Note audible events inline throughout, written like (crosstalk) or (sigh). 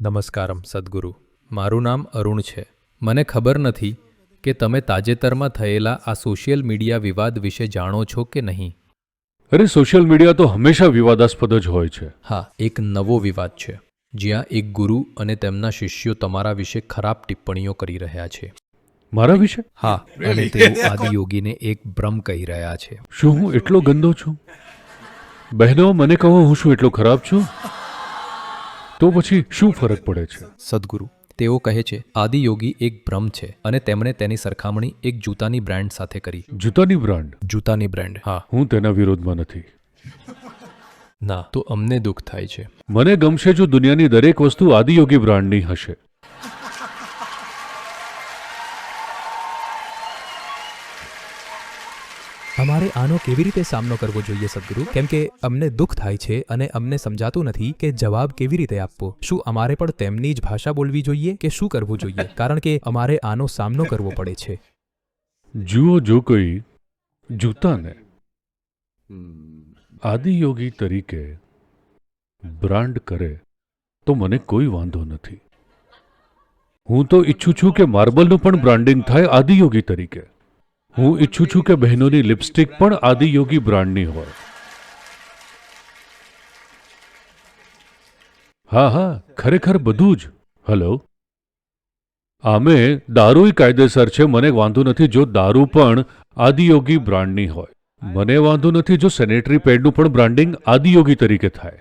નમસ્કારમ સદગુરુ. મારું નામ અરુણ છે. મને ખબર નથી કે તમે તાજેતરમાં થયેલા આ સોશિયલ મીડિયા વિવાદ વિશે જાણો છો કે નહીં. અરે સોશિયલ મીડિયા તો હંમેશા વિવાદાસ્પદ જ હોય છે. હા એક નવો વિવાદ છે. જ્યાં એક ગુરુ અને તેમના શિષ્યો તમારા વિશે ખરાબ ટિપ્પણીઓ કરી રહ્યા છે. મારા વિશે? હા અને તેઓ (laughs) આદિયોગીને એક ભ્રમ કહી રહ્યા છે. શું હું એટલો ગંદો છું? બહેનો મને કહો હું શું એટલો ખરાબ છું? તો પછી શું ફરક પડે છે? સદગુરુ તેઓ કહે છે આદિયોગી એક ભ્રમ છે અને તેમણે તેની સરખામણી એક જૂતાની બ્રાન્ડ સાથે કરી. જૂતાની બ્રાન્ડ? જૂતાની બ્રાન્ડ હા. હું તેના વિરોધમાં નથી. ના તો અમને દુઃખ થાય છે. મને ગમશે જો દુનિયાની દરેક વસ્તુ આદિયોગી બ્રાન્ડની હશે. અમારે આનો કેવી રીતે સામનો કરવો જોઈએ સદગુરુ? કેમ કે અમને દુઃખ થાય છે અને અમને સમજાતું નથી કે જવાબ કેવી રીતે આપવો. શું અમારે પણ તેમની જ ભાષા બોલવી જોઈએ કે શું કરવું જોઈએ? કારણ કે અમારે આનો સામનો કરવો પડે છે. જુઓ જો કોઈ જૂતાને આદિયોગી તરીકે બ્રાન્ડ કરે, તો મને કોઈ વાંધો નથી. હું તો ઈચ્છું છું કે માર્બલનું પણ બ્રાન્ડિંગ થાય આદિયોગી તરીકે. હું ઈચ્છું છું કે બહેનોની લિપસ્ટિક પણ આદિયોગી બ્રાન્ડની હોય. હા હા, ખરેખર બધું જ. હલો આમે દારૂય કાયદેસર છે, મને વાંધો નથી જો દારૂ પણ આદિયોગી બ્રાન્ડની હોય. મને વાંધો નથી જો સેનેટરી પેડનું પણ બ્રાન્ડિંગ આદિયોગી તરીકે થાય.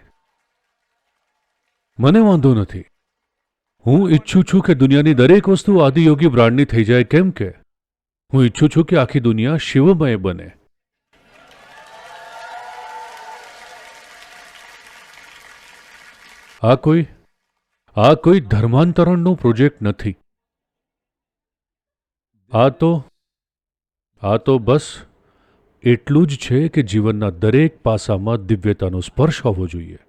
મને વાંધો નથી. હું ઈચ્છું છું કે દુનિયાની દરેક વસ્તુ આદિયોગી બ્રાન્ડની થઈ જાય, કેમ કે હું ઈચ્છું છું કે આખી દુનિયા શિવમય બને. આ કોઈ આ કોઈ ધર્માંતરણનો પ્રોજેક્ટ નથી. આ તો આ તો બસ એટલું જ છે કે જીવનના દરેક પાસામાં દિવ્યતાનો સ્પર્શ હોવો જોઈએ?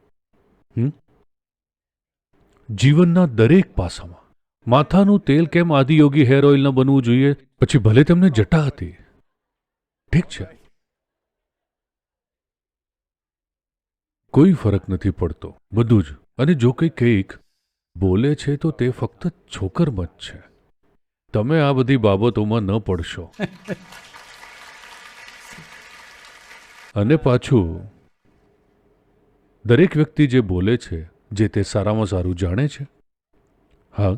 જીવનના દરેક પાસામાં. માથાનું તેલ કેમ આદિયોગી હેર ઓઇલ બનવું જોઈએ? પછી ભલે તેમને જટા હતી. ઠીક છે. કોઈ ફરક નથી પડતો બધું જ. અને જો કંઈ કંઈક બોલે છે તો તે ફક્ત છોકરમત છે. તમે આ બધી બાબતોમાં ન પડશો. (laughs) અને પાછું દરેક વ્યક્તિ જે બોલે છે જે તે સારામાં સારું જાણે છે? હા.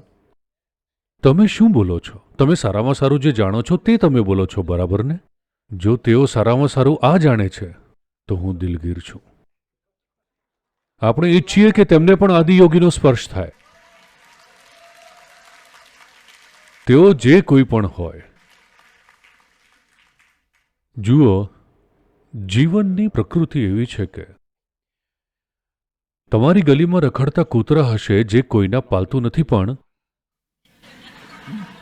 તમે શું બોલો છો? તમે સારામાં સારું જે જાણો છો તે તમે બોલો છો, બરાબર ને? જો તેઓ સારામાં સારું આ જાણે છે, તો હું દિલગીર છું. આપણે ઈચ્છીએ કે તેમને પણ આદિયોગીનો સ્પર્શ થાય. તેઓ જે કોઈ પણ હોય. જુઓ, જીવનની પ્રકૃતિ એવી છે કે તમારી ગલીમાં રખડતા કૂતરા હશે જે કોઈના પાલતું નથી પણ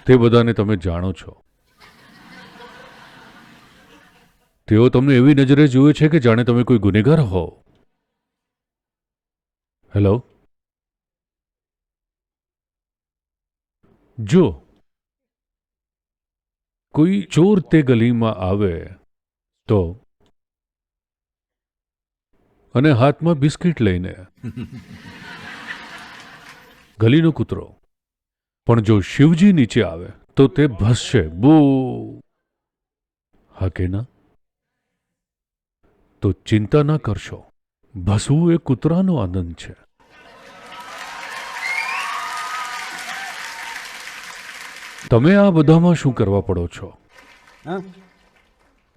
તે બધાને તમે જાણો છો. તેઓ તમને એવી નજરે જુએ છે કે જાણે તમે કોઈ ગુનેગાર હો. હેલો જો કોઈ ચોર તે ગલીમાં આવે તો અને હાથમાં બિસ્કિટ લઈને (laughs) ગલીનો કૂતરો પણ જો શિવજી નીચે આવે તો તે ભસશે. બો. હા કે ના? તો ચિંતા ના કરશો. ભસવું એ કૂતરાનો આનંદ છે. તમે આ બધામાં શું કરવા પડો છો?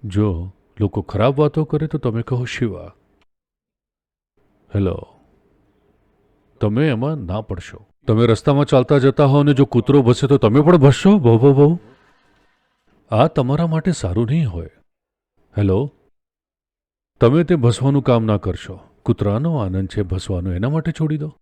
જો લોકો ખરાબ વાતો કરે તો તમે કહો શિવા. હેલો તમે એમાં ના પડશો. તમે રસ્તામાં ચાલતા જતા હો અને જો કૂતરો ભસે તો તમે પણ ભસશો? બહુ બહુ બહુ આ તમારા માટે સારું નહીં હોય. હેલો? તમે તે ભસવાનું કામ ના કરશો. કૂતરાનો આનંદ છે ભસવાનો. એના માટે છોડી દો.